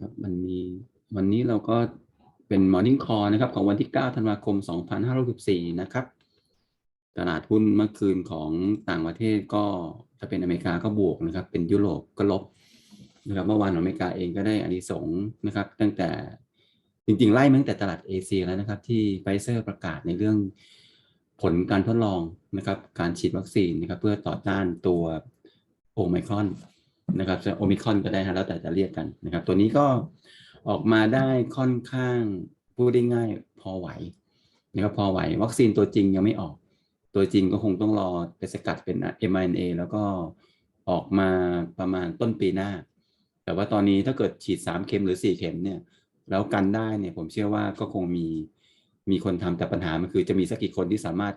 ครับวันนี้วันนี้เราก็เป็น Morning Call นะครับของวันที่ 9 ธันวาคม 2564 นะครับ ตลาดหุ้นเมื่อคืนของต่างประเทศก็ถ้าเป็นอเมริกาก็บวกนะครับ เป็นยุโรปก็ลบนะครับเมื่อวานของอเมริกาเองก็ได้อานิสงนะครับ ตั้งแต่จริงๆ ไล่มาตั้งแต่ตลาดเอเชียแล้วนะครับ ที่ไฟเซอร์ประกาศในเรื่องผลการทดลองนะครับ การฉีดวัคซีนนะครับ เพื่อต่อต้านตัวโอไมครอน นะครับโอมิคอนก็ได้ฮะแล้วแต่จะเรียกกันนะครับ ตัวนี้ก็ออกมาได้ค่อนข้างพูดได้ง่ายพอไหวนะครับพอไหว วัคซีนตัวจริงยังไม่ออก ตัวจริงก็คงต้องรอไปสกัดเป็น mRNA แล้วก็ออกมาประมาณต้นปีหน้า แต่ว่าตอนนี้ถ้าเกิดฉีด 3 เข็มหรือ 4 เข็มเนี่ยแล้วกันได้เนี่ยผมเชื่อว่าก็คงมีมีคนทำแต่ปัญหามันคือจะมีสักกี่คนที่สามารถ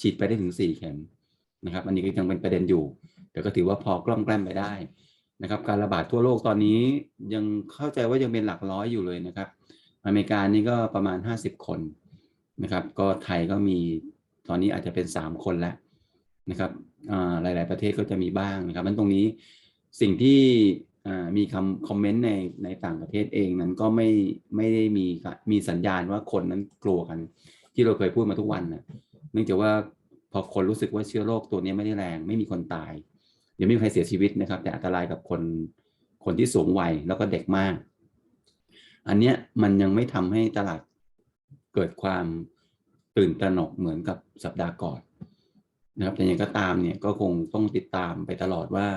ฉีดไปได้ถึง 4 เข็มนะครับ อันนี้ก็ยังเป็นประเด็นอยู่ แต่ก็ถือว่าพอกล้องแกล้มไปได้นะครับ การระบาดทั่วโลกตอนนี้ยังเข้าใจว่ายังเป็นหลักร้อยอยู่เลยนะครับ อเมริกานี่ก็ประมาณ 50 คนนะครับ ก็ไทยก็มีตอนนี้อาจจะเป็น 3 คนแล้วนะครับหลาย ๆ ประเทศก็จะมีบ้างนะครับมันตรงนี้สิ่งที่มีคำคอมเมนต์ในในต่างประเทศเองนั้นก็ไม่ไม่ได้มีมีสัญญาณว่าคนนั้นกลัวกัน ที่เราเคยพูดมาทุกวันนะเนื่องจากว่าพอคนรู้สึกว่าเชื้อโรคตัวนี้ไม่ได้แรง ไม่มีคนตาย ยังไม่มีใครเสียชีวิตนะครับ แต่อันตรายกับคนคนที่สูงวัยแล้วก็เด็กมาก อันเนี้ยมันยังไม่ทำให้ตลาดเกิดความตื่นตระหนกเหมือนกับสัปดาห์ก่อนนะครับแต่ยังก็ตามเนี่ยก็คงต้องติดตามไปตลอดว่า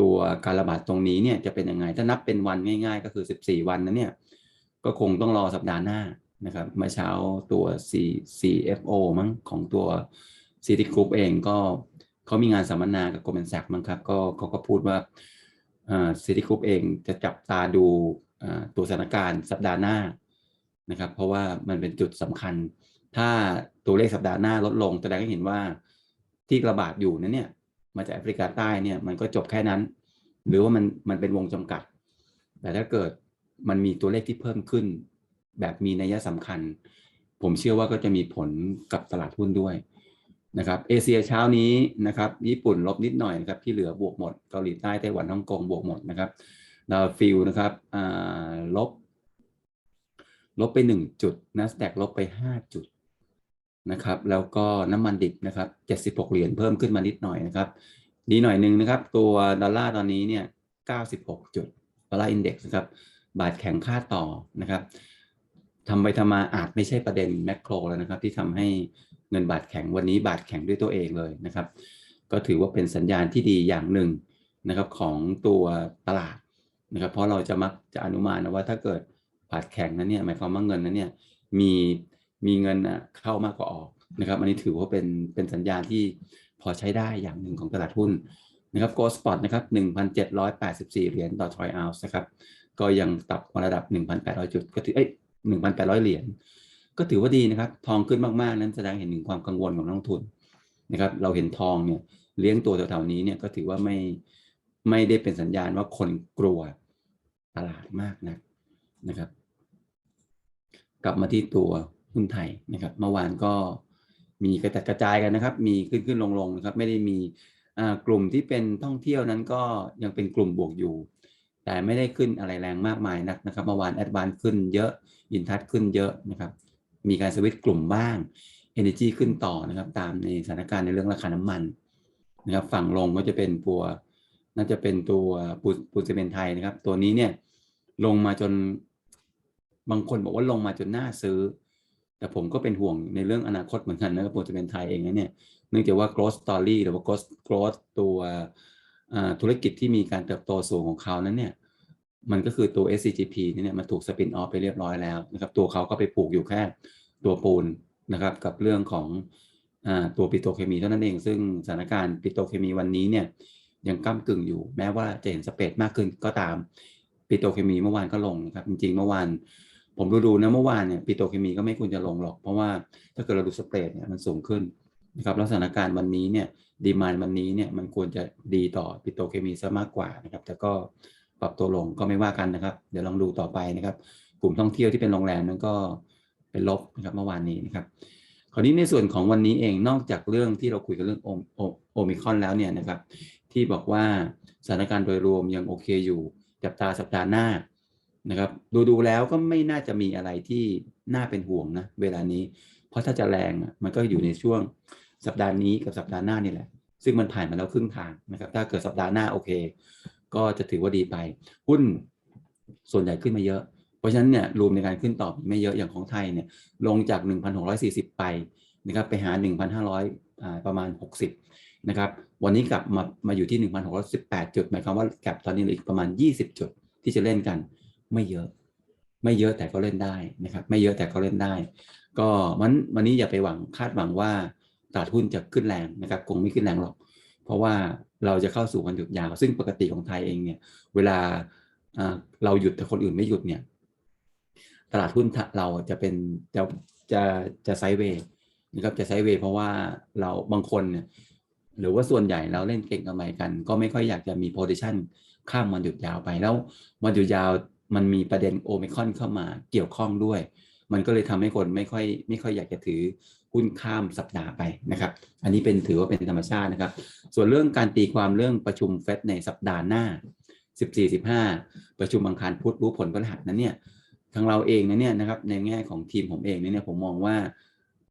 ตัวการระบาดตรงนี้เนี่ยจะเป็นยังไงถ้านับเป็นวันง่าย ๆ ก็คือ 14 วันนั้นเนี่ยก็คงต้องรอสัปดาห์หน้านะครับเมื่อเช้าตัว CFO มั้งของตัว City Group เองก็ เขามีงานสัมมนากับ Goldman Sachs มั้งครับก็เขาก็พูดว่าซิตี้กรุ๊ปเองจะจับตาดูตัวสถานการณ์สัปดาห์หน้านะครับ เพราะว่ามันเป็นจุดสำคัญ ถ้าตัวเลขสัปดาห์หน้าลดลงแสดงให้เห็นว่าที่ระบาดอยู่นั้นเนี่ยมาจากแอฟริกาใต้เนี่ยมันก็จบแค่นั้น หรือว่ามันมันเป็นวงจำกัด แต่ถ้าเกิดมันมีตัวเลขที่เพิ่มขึ้น แบบมีนัยสำคัญ ผมเชื่อว่าก็จะมีผลกับตลาดหุ้นด้วย นะครับเอเชียเช้านี้นะครับญี่ปุ่นลบนิดหน่อยนะครับที่เหลือบวกหมดเกาหลีใต้ไต้หวันฮ่องกงบวกหมดนะครับดาวฟิลนะครับลบ ลบไป 1 จุด NASDAQ ลบไป 5 จุดนะครับแล้วก็น้ำมันดิบนะครับ 76 เหรียญเพิ่มขึ้นมานิดหน่อยนะครับดีหน่อยหนึ่งนะครับ ตัวดอลลาร์ตอนนี้เนี่ย 96 จุดดอลลาร์อินเด็กซ์นะครับบาทแข็งค่าต่อนะครับทำไปทำมาอาจไม่ใช่ประเด็นแมกโครแล้วนะครับ ที่ทำให้ เงินบาทแข็งวันนี้บาทแข็งด้วยตัวเองเลยนะครับ ก็ถือว่าเป็นสัญญาณที่ดีอย่างหนึ่งนะครับของตัวตลาดนะครับ เพราะเราจะมักจะอนุมานนะว่าถ้าเกิดบาทแข็งนั้นเนี่ยหมายความว่าเงินนั้นเนี่ยมีมีเงินเข้ามากกว่าออกนะครับ อันนี้ถือว่าเป็นเป็นสัญญาณที่พอใช้ได้อย่างหนึ่งของตลาดหุ้นนะครับโกลสปอตนะครับ1,784 เหรียญต่อทรอยออนซ์นะครับ ก็ยังตับระดับ 1,800 จุดก็ถือเอ้ย1,800 เหรียญ ก็ถือว่าดีนะครับ ทองขึ้นมากๆ นั้นแสดงเห็นถึงความกังวลของนักลงทุนนะครับ เราเห็นทองเนี่ยเลี้ยงตัวแถวๆนี้เนี่ยก็ถือว่าไม่ไม่ได้เป็นสัญญาณว่าคนกลัวตลาดมากนะนะครับ กลับมาที่ตัวหุ้นไทยนะครับ เมื่อวานก็มีกระจัดกระจายกันนะครับ มีขึ้นขึ้นลงลงนะครับ ไม่ได้มีกลุ่มที่เป็นท่องเที่ยวนั้นก็ยังเป็นกลุ่มบวกอยู่ แต่ไม่ได้ขึ้นอะไรแรงมากมายนักนะครับ เมื่อวานแอดวานขึ้นเยอะ อินทัศขึ้นเยอะนะครับ มีการสวิตช์กลุ่มบ้าง Energy ขึ้นต่อนะครับ ตามในสถานการณ์ในเรื่องราคาน้ำมันนะครับ ฝั่งลงก็จะเป็นตัว น่าจะเป็นตัวปูปูซีเมนไทยนะครับ ตัวนี้เนี่ยลงมาจนบางคนบอกว่าลงมาจนน่าซื้อ แต่ผมก็เป็นห่วงในเรื่องอนาคตเหมือนกันนะครับปูซีเมนไทยเองเนี่ยเนื่องจากว่า growth story หรือว่า growth growth ตัวธุรกิจที่มีการเติบโตสูงของเขานั้นเนี่ย มันก็คือตัว SCGP นี่เนี่ยมันถูกสปินออฟไปเรียบร้อยแล้วนะครับ ตัวเขาก็ไปปลูกอยู่แค่ตัวปูนนะครับกับเรื่องของอตัวปิโตเคมีเท่านั้นเอง ซึ่งสถานการณ์ปิโตเคมีวันนี้เนี่ยยังก้ากึ่งอยู่ แม้ว่าจะเห็นสเปดมากขึ้นก็ตามปิโตเคมีเมื่อวานก็ลงนะครับจริงๆเมื่อวานผมดูดูนะเมื่อวานเนี่ยปิโตเคมีก็ไม่ควรจะลงหรอก เพราะว่าถ้าเกิดเราดูสเปดเนี่ยมันสูงขึ้นนะครับแล้วสถานการณ์วันนี้เนี่ยดีมานวันนี้เนี่ยมันควรจะดีต่อปิโตเคมีซะมากกว่านะครับ แต่ก็ ปรับตัวลงก็ไม่ว่ากันนะครับ เดี๋ยวลองดูต่อไปนะครับ กลุ่มท่องเที่ยวที่เป็นโรงแรมนั้นก็เป็นลบนะครับเมื่อวานนี้นะครับคราวนี้ในส่วนของวันนี้เองนอกจากเรื่องที่เราคุยกันเรื่องโอมิคอนแล้วเนี่ยนะครับ ที่บอกว่าสถานการณ์โดยรวมยังโอเคอยู่จับตาสัปดาห์หน้านะครับ ดูดูแล้วก็ไม่น่าจะมีอะไรที่น่าเป็นห่วงนะเวลานี้ เพราะถ้าจะแรงมันก็อยู่ในช่วงสัปดาห์นี้กับสัปดาห์หน้านี่แหละ ซึ่งมันผ่านมาแล้วครึ่งทางนะครับ ถ้าเกิดสัปดาห์หน้าโอเค ก็จะถือว่าดีไป หุ้นส่วนใหญ่ขึ้นมาเยอะ เพราะฉะนั้นเนี่ยรูมในการขึ้นต่อไม่เยอะอย่างของไทยเนี่ยลงจาก 1,640 ไปนะครับไปหา 1,500อ่าประมาณ 60นะครับวันนี้กลับมามาอยู่ที่ 1,618 จุดหมายความว่าแกลบตอนนี้เหลืออีกประมาณ 20 จุดที่จะเล่นกันไม่เยอะ ไม่เยอะแต่ก็เล่นได้นะครับไม่เยอะแต่ก็เล่นได้ ก็วันวันนี้อย่าไปหวังคาดหวังว่าตลาดหุ้นจะขึ้นแรงนะครับคงไม่ขึ้นแรงหรอก เพราะว่า เราจะเข้าสู่วันหยุดยาว ซึ่งปกติของไทยเองเนี่ย เวลาเราหยุดแต่คนอื่นไม่หยุดเนี่ย ตลาดหุ้นเราจะเป็นจะจะจะไซด์เวย์นะครับจะไซด์เวย์เพราะว่าเราบางคนเนี่ยหรือว่าส่วนใหญ่เราเล่นเก่งกำไรกัน ก็ไม่ค่อยอยากจะมีโพซิชันข้ามวันหยุดยาวไปแล้ววันหยุดยาวมันมีประเด็นโอมิคอนเข้ามาเกี่ยวข้องด้วย มันก็เลยทำให้คนไม่ค่อยไม่ค่อยอยากจะถือหุ้นข้ามสัปดาห์ไปนะครับ อันนี้เป็นถือว่าเป็นธรรมชาตินะครับ ส่วนเรื่องการตีความเรื่องประชุมเฟดในสัปดาห์หน้า 14-15 ประชุมอังคารพุธรู้ผลพฤหัสนั้นเนี่ยทางเราเองนะเนี่ยนะครับในแง่ของทีมผมเองเนี่ยผมมองว่า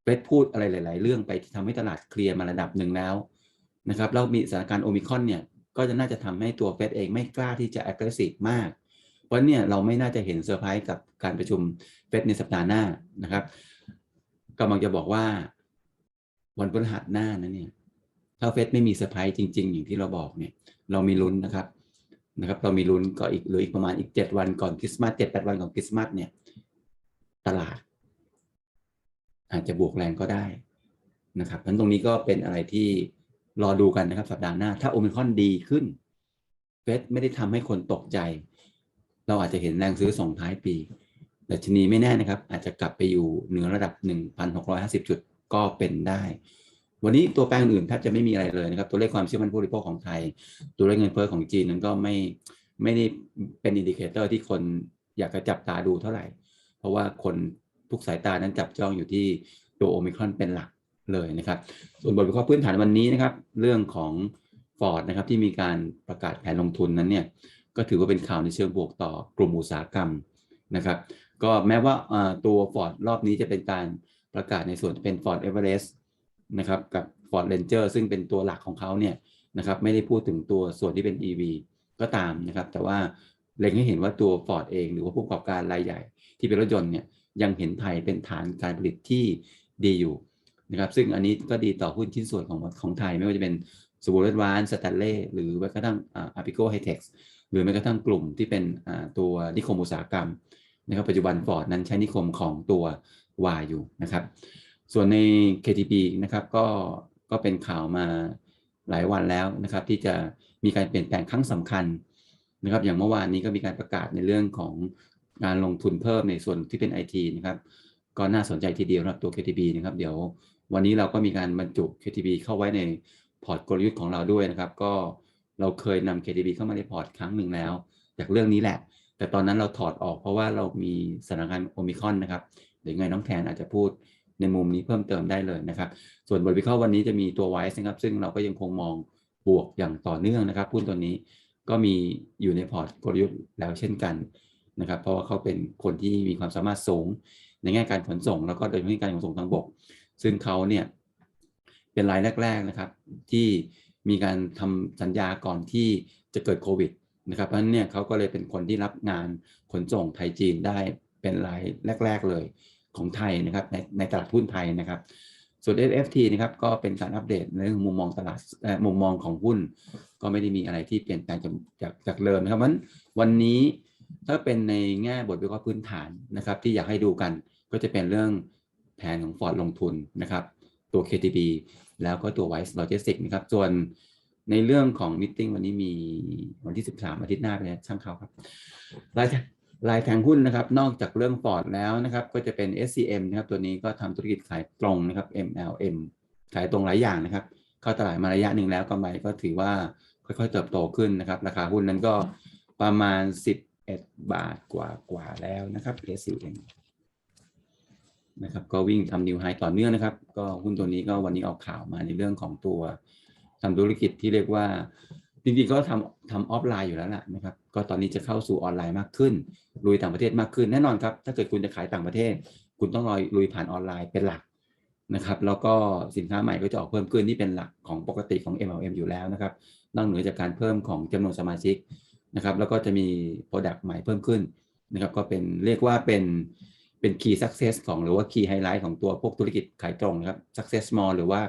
เฟดพูดอะไรหลาย ๆ เรื่องไปที่ทำให้ตลาดเคลียร์มาระดับหนึ่งแล้วนะครับแล้วมีสถานการณ์โอมิคอนเนี่ยก็จะน่าจะทำให้ตัวเฟดเองไม่กล้าที่จะ aggressive มาก เพราะเนี่ยเราไม่น่าจะเห็นเซอร์ไพรส์กับการประชุมเฟดในสัปดาห์หน้านะครับกำลังจะบอกว่าวันพฤหัสหน้านั้นเนี่ยถ้าเฟดไม่มีเซอร์ไพรส์จริง ๆ อย่างที่เราบอกเนี่ย เรามีลุ้นนะครับนะครับ เรามีลุ้นก็อีกหลืออีกประมาณอีกเจ็ดวันก่อนคริสต์มาสเจ็ดแปดวันก่อนคริสต์มาสเนี่ย ตลาด อาจจะบวกแรงก็ได้นะครับเพราะนั้นตรงนี้ก็เป็นอะไรที่รอดูกันนะครับ สัปดาห์หน้า ถ้าโอมิคอนดีขึ้นเฟดไม่ได้ทำให้คนตกใจ เราอาจจะเห็นแรงซื้อส่งท้ายปีแต่ชนีไม่แน่นะครับ อาจจะกลับไปอยู่เหนือระดับ 1,650 จุดก็เป็นได้ วันนี้ตัวแปรอื่นแทบจะไม่มีอะไรเลยนะครับ ตัวเลขความเชื่อมั่นผู้บริโภคของไทย ตัวเลขเงินเฟ้อของจีนนั้นก็ไม่ไม่ได้เป็นอินดิเคเตอร์ที่คนอยากจะจับตาดูเท่าไหร่ เพราะว่าคนทุกสายตานั้นจับจ้องอยู่ที่ตัวโอมิครอนเป็นหลักเลยนะครับ ส่วนบทวิเคราะห์พื้นฐานวันนี้นะครับ เรื่องของ Ford นะครับที่มีการประกาศแผนลงทุนนั้นเนี่ย ก็ถือว่าเป็นข่าวในเชิงบวกต่อกลุ่มอุตสาหกรรมนะครับ ก็แม้ว่าตัว Ford รอบนี้จะเป็นการประกาศในส่วนเป็น Ford Everest นะครับกับ Ford Ranger ซึ่งเป็นตัวหลักของเขาเนี่ยนะครับไม่ได้พูดถึงตัวส่วนที่เป็น EV ก็ตามนะครับ แต่ว่าเล็งให้เห็นว่าตัว Ford เอง หรือว่าผู้ประกอบการรายใหญ่ ที่เป็นรถยนต์เนี่ยยังเห็นไทยเป็นฐานการผลิตที่ดีอยู่นะครับ ซึ่งอันนี้ก็ดีต่อหุ้นชิ้นส่วนของของไทยไม่ว่าจะเป็นสบู่เรดวานสแตนเล่หรือแม้กระทั่งอาร์พิโกไฮเทค หรือแม้กระทั่งกลุ่มที่เป็นตัวนิคมอุตสาหกรรมนะครับปัจจุบัน Ford นั้นใช้นิคมของตัววาอยู่นะครับ ส่วนใน KTB นะครับก็ก็เป็นข่าวมาหลายวันแล้วนะครับ ที่จะมีการเปลี่ยนแปลงครั้งสำคัญนะครับ อย่างเมื่อวานนี้ก็มีการประกาศในเรื่องของการลงทุนเพิ่มในส่วนที่เป็น IT นะครับก็น่าสนใจทีเดียวนะครับตัว KTB นะครับ เดี๋ยววันนี้เราก็มีการบรรจุ KTB เข้าไว้ในพอร์ตกลยุทธ์ของเราด้วยนะครับ ก็ เราเคยนำ KTB เข้ามาในพอร์ตครั้งหนึ่งแล้ว จากเรื่องนี้แหละ แต่ตอนนั้นเราถอดออกเพราะว่าเรามีสถานการณ์โอมิคอนนะครับเดี๋ยวยังไงน้องแทนอาจจะพูดในมุมนี้เพิ่มเติมได้เลยนะครับ ส่วนบทวิเคราะห์วันนี้จะมีตัวไวซ์นะครับ ซึ่งเราก็ยังคงมองบวกอย่างต่อเนื่องนะครับหุ้นตัวนี้ก็มีอยู่ในพอร์ตกลยุทธ์แล้วเช่นกันนะครับ เพราะว่าเขาเป็นคนที่มีความสามารถสูง ในแง่การขนส่ง แล้วก็โดยเฉพาะการขนส่งทางบก ซึ่งเขาเนี่ยเป็นรายแรก ๆนะครับ ที่ มีการทำสัญญาก่อนที่จะเกิดโควิดนะครับเพราะฉะนั้นเนี่ยเขาก็เลยเป็นคนที่รับงานขนส่งไทยจีนได้เป็นรายแรก ๆเลยของไทยนะครับในในตลาดหุ้นไทยนะครับ ส่วน SFT นะครับก็เป็นการอัปเดตในเรื่องมุมมองตลาดมุมมองของหุ้น ก็ไม่ได้มีอะไรที่เปลี่ยนแปลงจากจากเดิมนะครับวันวันนี้ถ้าเป็นในแง่บทวิเคราะห์พื้นฐานนะครับ ที่อยากให้ดูกันก็จะเป็นเรื่องแผนของ Ford ลงทุนนะครับ ตัว KTB แล้วก็ตัว Wise Logistics นะครับส่วนในเรื่องของมิ팅วันนี้มีวันที่ 13 อาทิตย์หน้าไปแล้วช่างเขาครับรายรายแทงหุ้นนะครับ นอกจากเรื่อง Ford แล้วนะครับ ก็จะเป็น SCM นะครับ ตัวนี้ก็ทำธุรกิจขายตรงนะครับ MLM ขายตรงหลายอย่างนะครับ เข้าตลาดมาระยะหนึ่งแล้วกำไรก็ถือว่าค่อยๆเติบโตขึ้นนะครับ ราคาหุ้นนั้นก็ประมาณ 11 บาทกว่ากว่าแล้วนะครับ SCM นะครับก็วิ่งทำนิวไฮต่อเนื่องนะครับ ก็หุ้นตัวนี้ก็วันนี้ออกข่าวมาในเรื่องของตัวทำธุรกิจที่เรียกว่าจริงๆก็ทำทำออฟไลน์อยู่แล้วล่ะนะครับก็ตอนนี้จะเข้าสู่ออนไลน์มากขึ้นลุยต่างประเทศมากขึ้นแน่นอนครับถ้าเกิดคุณจะขายต่างประเทศ คุณต้องลอยลุยผ่านออนไลน์เป็นหลักนะครับ แล้วก็สินค้าใหม่ก็จะออกเพิ่มขึ้นนี่เป็นหลักของปกติของ MLM อยู่แล้วนะครับนอกเหนือจากการเพิ่มของจำนวนสมาชิกนะครับ แล้วก็จะมี Product ใหม่เพิ่มขึ้นนะครับ ก็เป็นเรียกว่าเป็น เป็น Key Success ของหรือว่า Key Highlight ของตัวพวกธุรกิจขายตรงนะครับ Success Small หรือว่า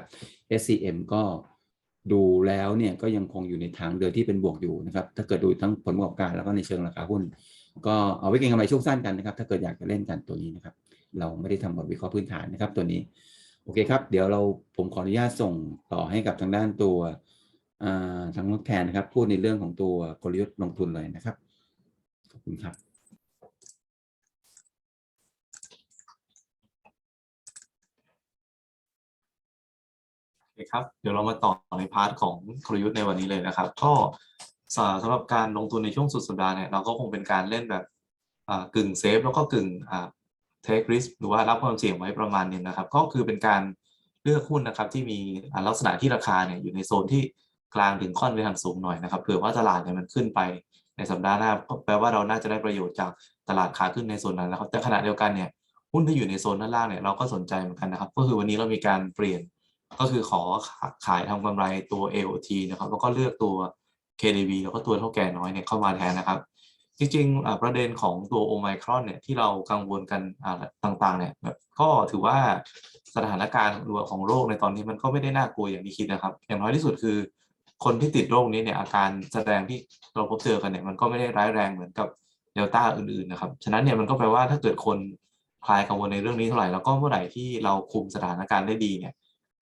SCM ก็ดูแล้วเนี่ยก็ยังคงอยู่ในทางเดินที่เป็นบวกอยู่นะครับ ถ้าเกิดดูทั้งผลประกอบการแล้วก็ในเชิงราคาหุ้น ก็เอาไว้เก็งกำไรช่วงสั้นกันนะครับ ถ้าเกิดอยากจะเล่นกันตัวนี้นะครับ เราไม่ได้ทำบทวิเคราะห์พื้นฐานนะครับตัวนี้ โอเคครับ เดี๋ยวเราผมขออนุญาตส่งต่อให้กับทางด้านตัวทางนักแทนนะครับ พูดในเรื่องของตัวกลยุทธ์ลงทุนเลยนะครับ ขอบคุณครับ โอเคครับเดี๋ยวเรามาต่อในพาร์ทของกลยุทธ์ในวันนี้เลยนะครับ ก็สำสำหรับการลงทุนในช่วงสุดสัปดาห์เนี่ยเราก็คงเป็นการเล่นแบบกึ่งเซฟแล้วก็กึ่งอ่า take risk หรือว่ารับความเสี่ยงไว้ประมาณนึงนะครับ ก็คือเป็นการเลือกหุ้นนะครับที่มีลักษณะที่ราคาเนี่ยอยู่ในโซนที่กลางถึงค่อนไปทางสูงหน่อยนะครับเผื่อว่าตลาดเนี่ยมันขึ้นไปในสัปดาห์หน้าก็แปลว่าเราน่าจะได้ประโยชน์จากตลาดขาขึ้นในโซนนั้นนะครับแต่ขณะเดียวกันเนี่ยหุ้นที่อยู่ในโซนด้านล่างเนี่ยเราก็สนใจเหมือนกันนะครับ ก็คือวันนี้เรามีการเปลี่ยน ก็คือขอขายทำกำไรตัว AOT นะครับ แล้วก็เลือกตัว KDB แล้วก็ตัวเท่าแก่น้อยเนี่ยเข้ามาแทนนะครับ จริงๆประเด็นของตัวโอไมครอนเนี่ยที่เรากังวลกันต่างๆเนี่ยก็ถือว่าสถานการณ์รวของโรคในตอนนี้มันก็ไม่ได้น่ากลัวอย่างที่คิดนะครับ อย่างน้อยที่สุดคือ คนที่ติดโรคนี้เนี่ยอาการแสดงที่เราพบเจอกันเนี่ยมันก็ไม่ได้ร้ายแรงเหมือนกับเดลต้าอื่นๆนะครับ ฉะนั้นเนี่ยมันก็แปลว่าถ้าเกิดคนคลายกังวลในเรื่องนี้เท่าไหร่แล้วก็เมื่อไหร่ที่เราคุมสถานการณ์ได้ดีเนี่ย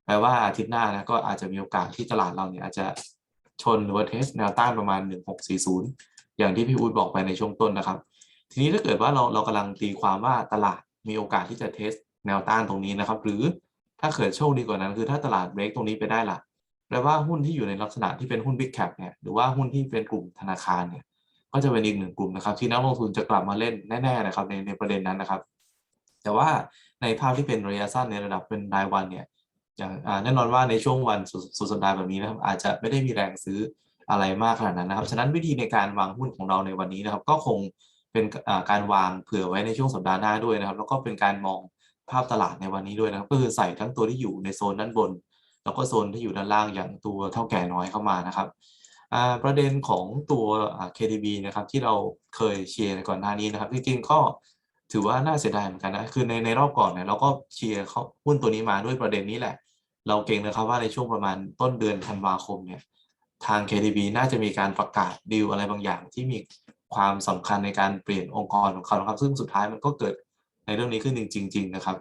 แปลว่าอาทิตย์หน้านะก็อาจจะมีโอกาสที่ตลาดเราเนี่ยอาจจะชนหรือว่าเทสแนวต้านประมาณ 1640 อย่างที่พี่อุ้ยบอกไปในช่วงต้นนะครับ ทีนี้ถ้าเกิดว่าเราเรากำลังตีความว่าตลาดมีโอกาสที่จะเทสแนวต้านตรงนี้นะครับ หรือถ้าเกิดโชคดีกว่านั้น คือถ้าตลาดเบรกตรงนี้ไปได้ละแปลว่าหุ้นที่อยู่ในลักษณะที่เป็นหุ้น Big Cap เนี่ยหรือว่าหุ้นที่เป็นกลุ่มธนาคารเนี่ยก็จะเป็นอีกหนึ่งกลุ่มนะครับ ที่นักลงทุนจะกลับมาเล่นแน่ๆนะครับในในประเด็นนั้นนะครับ แต่ว่าในภาพที่เป็นระยะสั้นในระดับเป็นรายวันเนี่ย อย่างอ่าแน่นอนว่าในช่วงวันสุดสุดสัปดาห์แบบนี้นะครับ อาจจะไม่ได้มีแรงซื้ออะไรมากขนาดนั้นนะครับ ฉะนั้นวิธีในการวางหุ้นของเราในวันนี้นะครับ ก็คงเป็นอ่าการวางเผื่อไว้ในช่วงสัปดาห์หน้าด้วยนะครับ แล้วก็เป็นการมองภาพตลาดในวันนี้ด้วยนะครับ ก็คือใส่ทั้งตัวที่อยู่ในโซนด้านบน แล้วก็โซนที่อยู่ด้านล่างอย่างตัวเท่าแก่น้อยเข้ามานะครับอ่าประเด็นของตัวอ่า KDB นะครับที่เราเคยเชียร์ในก่อนหน้านี้นะครับจริงๆก็ ถือว่าน่าเสียดายเหมือนกันนะคือในในรอบก่อนเนี่ยเราก็เชียร์เขาหุ้นตัวนี้มาด้วยประเด็นนี้แหละ เราเก่งนะครับว่าในช่วงประมาณต้นเดือนธันวาคมเนี่ยทาง KDB น่าจะมีการประกาศดีลอะไรบางอย่างที่มีความสำคัญในการเปลี่ยนองค์กรของเขาครับ ซึ่งสุดท้ายมันก็เกิดในเรื่องนี้ขึ้นจริง ๆ นะครับ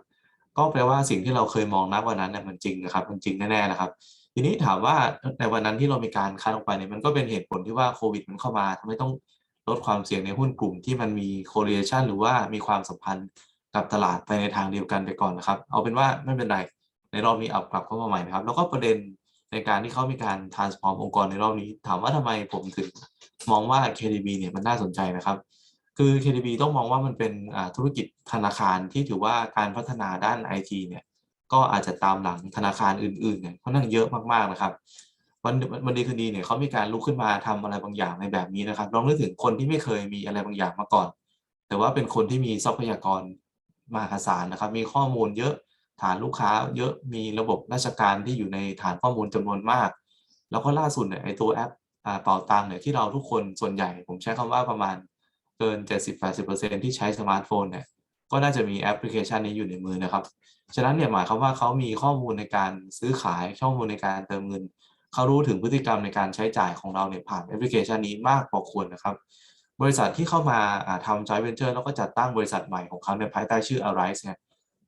ก็แปลว่าสิ่งที่เราเคยมองณวันนั้นเนี่ยมันจริงนะครับ มันจริงแน่ๆนะครับ ทีนี้ถามว่าในวันนั้นที่เรามีการคัดออกไปเนี่ยมันก็เป็นเหตุผลที่ว่าโควิดมันเข้ามาทำให้ต้อง ลดความเสี่ยงในหุ้นกลุ่มที่มันมี correlation หรือว่ามีความสัมพันธ์กับตลาดไปในทางเดียวกันไปก่อนนะครับ เอาเป็นว่าไม่เป็นไร ในรอบนี้เอากลับเข้ามาใหม่นะครับ แล้วก็ประเด็นในการที่เขามีการ transform องค์กรในรอบนี้ ถามว่าทำไมผมถึงมองว่า KDB เนี่ยมันน่าสนใจนะครับ คือ KDB ต้องมองว่ามันเป็นธุรกิจธนาคารที่ถือว่าการพัฒนาด้าน IT เนี่ยก็อาจจะตามหลังธนาคารอื่นๆเนี่ยค่อนข้างเยอะมากๆนะครับ วันวันดีคืนดีเนี่ยเขามีการลุกขึ้นมาทำอะไรบางอย่างในแบบนี้นะครับลองนึกถึงคนที่ไม่เคยมีอะไรบางอย่างมาก่อน แต่ว่าเป็นคนที่มีทรัพยากรมหาศาลนะครับ มีข้อมูลเยอะฐานลูกค้า เยอะมีระบบราชการที่อยู่ในฐานข้อมูลจำนวนมาก แล้วก็ล่าสุดเนี่ยไอตัวแอปอ่าเป่าตังค์เนี่ยที่เราทุกคนส่วนใหญ่ ผมใช้คำว่าประมาณเกิน 70-80%ที่ใช้สมาร์ทโฟนเนี่ยก็น่าจะมีแอปพลิเคชันนี้อยู่ในมือนะครับ ฉะนั้นเนี่ยหมายความว่าเขามีข้อมูลในการซื้อขายข้อมูลในการเติมเงิน เขารู้ถึงพฤติกรรมในการใช้จ่ายของเราเนี่ยผ่านแอปพลิเคชันนี้มากพอควรนะครับ บริษัทที่เข้ามาทำ joint venture แล้วก็จัดตั้งบริษัทใหม่ของเขาในภายใต้ชื่อ Arise เนี่ย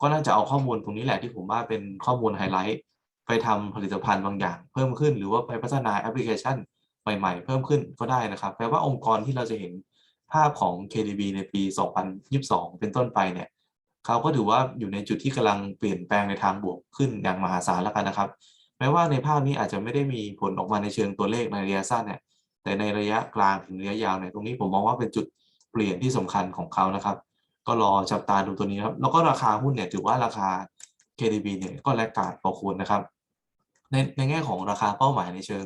ก็น่าจะเอาข้อมูลตรงนี้แหละที่ผมว่าเป็นข้อมูลไฮไลท์ไปทำผลิตภัณฑ์บางอย่าง เพิ่มขึ้นหรือว่าไปพัฒนาแอปพลิเคชันใหม่ ๆ เพิ่มขึ้นก็ได้นะครับแปลว่าองค์กรที่เราจะเห็นภาพของ KDB ในปี 2022 เป็นต้นไปเนี่ยเขาก็ถือว่าอยู่ในจุดที่กำลังเปลี่ยนแปลงในทางบวกขึ้นอย่างมหาศาลแล้วกันนะครับ แม้ว่าในภาพนี้อาจจะไม่ได้มีผลออกมาในเชิงตัวเลขในระยะสั้นเนี่ยแต่ในระยะกลางถึงระยะยาวเนี่ยตรงนี้ผมมองว่าเป็นจุดเปลี่ยนที่สำคัญของเขานะครับ ก็รอจับตาดูตัวนี้ครับ แล้วก็ราคาหุ้นเนี่ยถือว่าราคา KDB เนี่ยก็แลกกาดพอควรนะครับ ในในแง่ของราคาเป้าหมายในเชิง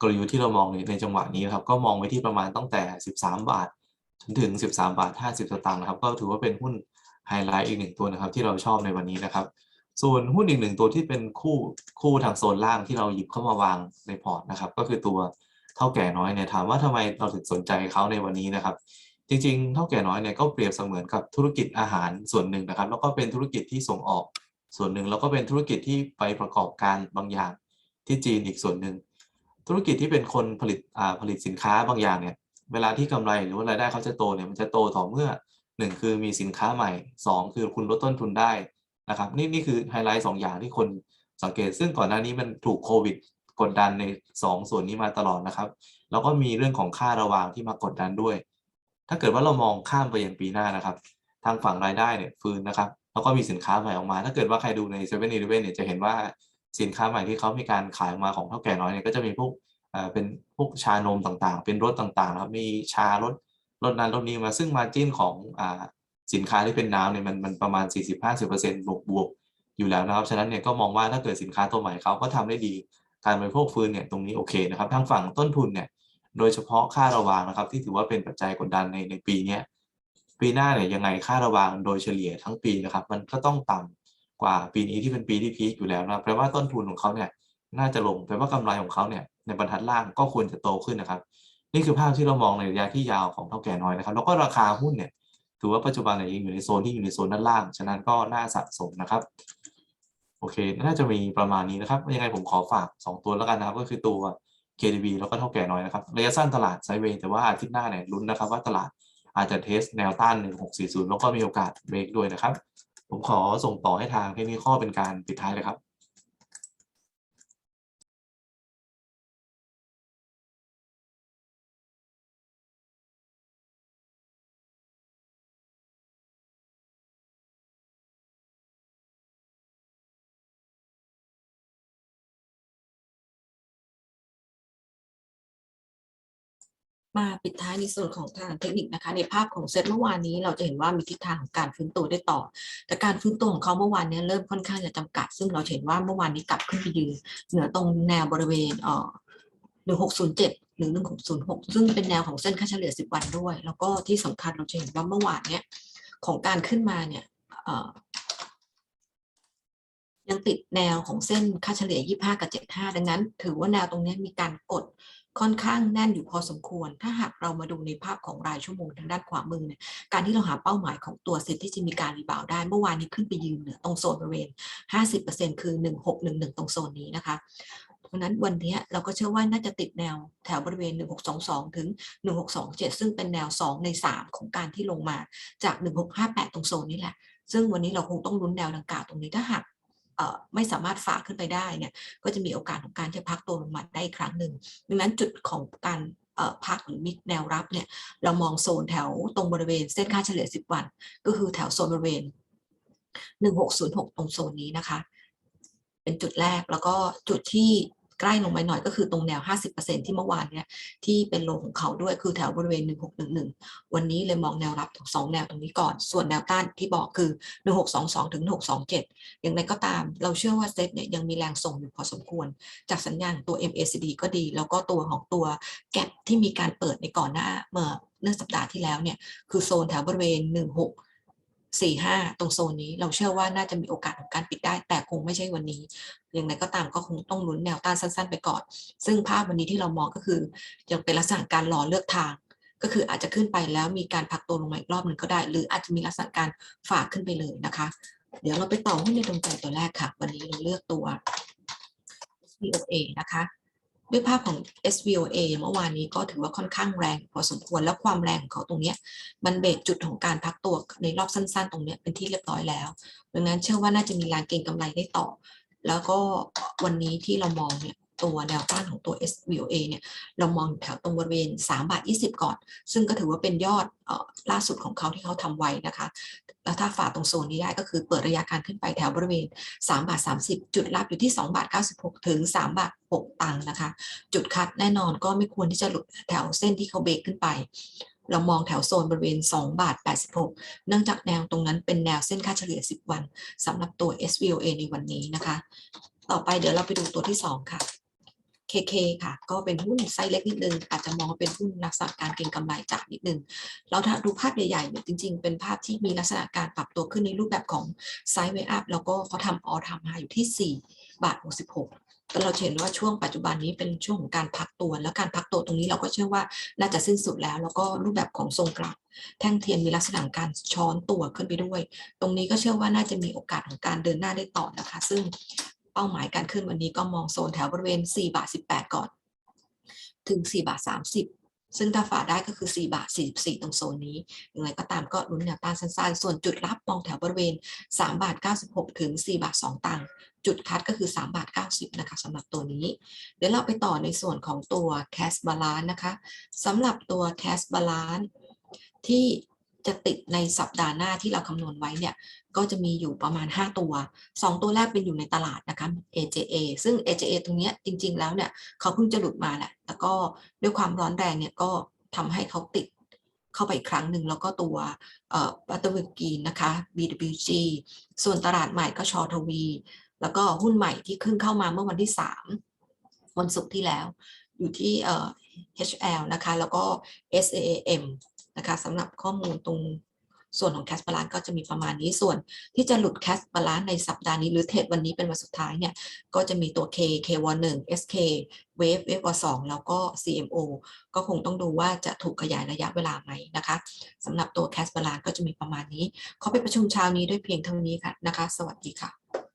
กลยุทธ์ที่เรามองในในจังหวะนี้ครับ ก็มองไว้ที่ประมาณตั้งแต่ 13 บาทจนถึง 13 บาท 50 สตางค์นะครับ ก็ถือว่าเป็นหุ้นไฮไลท์อีกหนึ่งตัวนะครับ ที่เราชอบในวันนี้นะครับ ส่วนหุ้นอีกหนึ่งตัวที่เป็นคู่คู่ทางโซนล่างที่เราหยิบเข้ามาวางในพอร์ตนะครับ ก็คือตัวเท่าแก่น้อยเนี่ยถามว่าทำไมเราถึงสนใจเขาในวันนี้นะครับ จริงๆ เท่าแก่น้อยเนี่ยก็เปรียบเสมือนกับธุรกิจอาหารส่วนหนึ่งนะครับ แล้วก็เป็นธุรกิจที่ส่งออกส่วนหนึ่งแล้วก็เป็นธุรกิจที่ไปประกอบการบางอย่างที่จีนอีกส่วนหนึ่งธุรกิจที่เป็นคนผลิตอ่าผลิตสินค้าบางอย่างเนี่ยเวลาที่กำไรหรือว่ารายได้เขาจะโตเนี่ยมันจะโตต่อเมื่อหนึ่งคือมีสินค้าใหม่สองคือคุณลดต้นทุนได้ นะครับนี่นี่คือไฮไลท์สองอย่างที่คนสังเกต ซึ่งก่อนหน้านี้มันถูกโควิดกดดันในสองส่วนนี้มาตลอดนะครับ แล้วก็มีเรื่องของค่าระวางที่มากดดันด้วย ถ้าเกิดว่าเรามองข้ามไปยังปีหน้านะครับ ทางฝั่งรายได้เนี่ยฟื้นนะครับ แล้วก็มีสินค้าใหม่ออกมา ถ้าเกิดว่าใครดูใน7 e เ e ่ e อเลเว่นเนี่ยจะเห็นว่าสินค้าใหม่ที่เขามีการขายออกมาของเท่าแก่น้อยเนี่ยก็จะมีพวกเอ่อเป็นพวกชานมต่างๆ เป็นรสต่างๆนะครับมีชารสรสนั้นรสนี้มาซึ่งมาจิ้นของอ่า สินค้าที่เป็นน้ำเนี่ยมันมันประมาณ 40-50%บวกบวกอยู่แล้วนะครับ ฉะนั้นเนี่ยก็มองว่าถ้าเกิดสินค้าตัวใหม่เขาก็ทำได้ดี การบริโภคฟื้นเนี่ยตรงนี้โอเคนะครับ ทางฝั่งต้นทุนเนี่ย โดยเฉพาะค่าระวางนะครับ ที่ถือว่าเป็นปัจจัยกดดันในในปีนี้ปีหน้าเนี่ยยังไงค่าระวางโดยเฉลี่ยทั้งปีนะครับ มันก็ต้องต่ำกว่าปีนี้ที่เป็นปีที่พีคอยู่แล้วนะแปลว่าต้นทุนของเขาเนี่ยน่าจะลงแปลว่ากำไรของเขาเนี่ยในบรรทัดล่างก็ควรจะโตขึ้นนะครับ นี่คือภาพที่เรามองในระยะที่ยาวของเท่าแก่น้อยนะครับ แล้วก็ราคาหุ้นเนี่ย ถือว่าปัจจุบันเนี่ยยังอยู่ในโซนที่อยู่ในโซนด้านล่าง ฉะนั้นก็น่าสะสมนะครับ โอเค น่าจะมีประมาณนี้นะครับ ยังไงผมขอฝาก 2 ตัวแล้วกันนะครับ ก็คือตัว KDB แล้วก็เท่าแก่น้อยนะครับ ระยะสั้นตลาดไซด์เวย์แต่ว่าอาทิตย์หน้าเนี่ยลุ้นนะครับว่าตลาดอาจจะเทสแนวต้าน 1640 แล้วก็มีโอกาสเบรกด้วยนะครับ ผมขอส่งต่อให้ทางเทคนิคข้อเป็นการปิดท้ายเลยครับ มาปิดท้ายในส่วนของทางเทคนิคนะคะ ในภาพของเซตเมื่อวานนี้เราจะเห็นว่ามีทิศทางของการฟื้นตัวได้ต่อ แต่การฟื้นตัวของเขาเมื่อวานนี้เริ่มค่อนข้างจะจำกัด ซึ่งเราเห็นว่าเมื่อวานนี้กลับขึ้นไปยืนเหนือตรงแนวบริเวณเอ่อหนึ่งหกศูนย์เจ็ดหรือหนึ่งหกศูนย์หกซึ่งเป็นแนวของเส้นค่าเฉลี่ยสิบวันด้วย แล้วก็ที่สำคัญเราจะเห็นว่าเมื่อวานเนี้ยของการขึ้นมาเนี่ยเอ่อยังติดแนวของเส้นค่าเฉลี่ย 25 กับ 75 ดังนั้น ถือว่าแนวตรงนี้มีการกด ค่อนข้างแน่นอยู่พอสมควร ถ้าหากเรามาดูในภาพของรายชั่วโมงทางด้านขวามือเนี่ยการที่เราหาเป้าหมายของตัวเซ็ตที่จะมีการรีบาวได้เมื่อวานนี้ขึ้นไปยืนเหนือตรงโซนบริเวณ 50%คือ 1611 ตรงโซนนี้นะคะเพราะนั้นวันนี้เราก็เชื่อว่าน่าจะติดแนวแถวบริเวณ 1622 ถึง 1627 ซึ่งเป็นแนว 2 ใน 3 ของการที่ลงมาจาก 1658 ตรงโซนนี้แหละ ซึ่งวันนี้เราคงต้องลุ้นแนวดังกล่าวตรงนี้ถ้าหาก ไม่สามารถฝ่าขึ้นไปได้เนี่ยก็จะมีโอกาสของการที่จะพักตัวลงมาได้อีกครั้งหนึ่งดังนั้นจุดของการพักหรือมิดแนวรับเนี่ยเรามองโซนแถวตรงบริเวณเส้นค่าเฉลี่ย 10 วัน ก็คือแถวโซนบริเวณ 1606 ตรงโซนนี้นะคะ เป็นจุดแรกแล้วก็จุดที่ ใกล้ลงไปหน่อยก็คือตรงแนว 50%ที่เมื่อวานเนี่ยที่เป็นโลของเขาด้วยคือแถวบริเวณ 1611 วันนี้เลยมองแนวรับสองแนวตรงนี้ก่อน ส่วนแนวต้านที่บอกคือ 1622 ถึง 1627 อย่างไรก็ตามเราเชื่อว่าเซ็ตเนี่ยยังมีแรงส่งอยู่พอสมควร จากสัญญาณตัว MACD ก็ดี แล้วก็ตัวของตัวแกปที่มีการเปิดในก่อนหน้าเมื่อเนื่องสัปดาห์ที่แล้วเนี่ยคือโซนแถวบริเวณ 16 สี่ห้าตรงโซนนี้เราเชื่อว่าน่าจะมีโอกาสของการปิดได้ แต่คงไม่ใช่วันนี้อย่างไรก็ตามก็คงต้องลุ้นแนวต้านสั้น ๆ ไปก่อน ซึ่งภาพวันนี้ที่เรามองก็คือยังเป็นลักษณะการรอเลือกทาง ก็คืออาจจะขึ้นไปแล้วมีการพักตัวลงมาอีกรอบหนึ่งก็ได้ หรืออาจจะมีลักษณะการฝากขึ้นไปเลยนะคะ เดี๋ยวเราไปต่อหุ้นในดวงใจตัวแรกค่ะ วันนี้เราเลือกตัว SVOA นะคะ ด้วยภาพของ SVOA เมื่อวานนี้ก็ถือว่าค่อนข้างแรงพอสมควรแล้วความแรงของเขาตรงนี้มันเบรกจุดของการพักตัวในรอบสั้น ๆ ตรงนี้เป็นที่เรียบร้อยแล้วดังนั้นเชื่อว่าน่าจะมีแรงเก็งกำไรได้ต่อ แล้วก็วันนี้ที่เรามองเนี่ย ตัวแนวต้านของตัว SVOA เนี่ยเรามองแถวตรงบริเวณ3บาท20 ก่อน ซึ่งก็ถือว่าเป็นยอดออล่าสุดของเขาที่เขาทำไว้นะคะ แล้วถ้าฝ่าตรงโซนนี้ได้ก็คือเปิดระยะการขึ้นไปแถวบริเวณ3บาท30 จุดรับอยู่ที่2บาท96 ถึง3บาท6ตังค์นะคะ จุดคัดแน่นอนก็ไม่ควรที่จะหลุดแถวเส้นที่เขาเบรกขึ้นไปเรามองแถวโซนบริเวณ 2 บาท 86 เนื่องจากแนวตรงนั้นเป็นแนวเส้นค่าเฉลี่ย 10 วันสำหรับตัว SVOA ในวันนี้นะคะ ต่อไปเดี๋ยวเราไปดูตัวที่ 2 ค่ะ KK ค่ะ ก็เป็นหุ้นไซส์เล็กนิดนึง อาจจะมองว่าเป็นหุ้นลักษณะการเก็งกำไรจากนิดนึง เราถ้าดูภาพใหญ่ๆเนี่ยจริง ๆ เป็นภาพที่มีลักษณะการปรับตัวขึ้นในรูปแบบของไซด์เวอัพแล้วก็เขาทำออทำมาอยู่ที่ 4 บาท 66แต่เราเห็นว่าช่วงปัจจุบันนี้เป็นช่วงของการพักตัว แล้วการพักตัวตรงนี้เราก็เชื่อว่าน่าจะสิ้นสุดแล้ว แล้วก็รูปแบบของทรงกราฟแท่งเทียนมีลักษณะการช้อนตัวขึ้นไปด้วย ตรงนี้ก็เชื่อว่าน่าจะมีโอกาสของการเดินหน้าได้ต่อนะคะ ซึ่ง เป้าหมายการขึ้นวันนี้ก็มองโซนแถวบริเวณ 4 บาท 18 ก่อน ถึง 4 บาท 30 ซึ่งถ้าฝ่าได้ก็คือ 4 บาท 44 ตรงโซนนี้อย่างไรก็ตามก็ลุ้นแนวต้านสั้นๆ ส่วนจุดรับมองแถวบริเวณ 3 บาท 96 ถึง 4 บาท 2 ตังค์จุดคัดก็คือ 3 บาท 90 นะคะสำหรับตัวนี้ เดี๋ยวเราไปต่อในส่วนของตัว cash balance นะคะสำหรับตัว cash balance ที่ จะติดในสัปดาห์หน้าที่เราคำนวณไว้เนี่ยก็จะมีอยู่ประมาณ 5 ตัว 2 ตัวแรกเป็นอยู่ในตลาดนะคะ AJA ซึ่ง AJA ตรงนี้จริง ๆ แล้วเนี่ยเขาเพิ่งจะหลุดมาแหละแต่ก็ด้วยความร้อนแรงเนี่ยก็ทำให้เขาติดเข้าไปอีกครั้งหนึ่งแล้วก็ตัวเอ่อบัตเตอร์เวกีนะคะ BWG ส่วนตลาดใหม่ก็ชอทวี แล้วก็หุ้นใหม่ที่ขึ้นเข้ามาเมื่อวันที่ 3 วันศุกร์ที่แล้ว อยู่ที่ HL นะคะ แล้วก็ SAAM นะคะสำหรับข้อมูลตรงส่วนของ cash balance ก็จะมีประมาณนี้ส่วนที่จะหลุด cash balance ในสัปดาห์นี้หรือเทรดวันนี้เป็นวันสุดท้ายเนี่ย ก็จะมีตัว K K ว1 SK Wave Wave 2แล้วก็ CMO ก็คงต้องดูว่าจะถูกขยายระยะเวลาไหมนะคะสำหรับตัว cash balance ก็จะมีประมาณนี้ ขอไปประชุมเช้านี้ด้วยเพียงเท่านี้ค่ะนะคะ สวัสดีค่ะ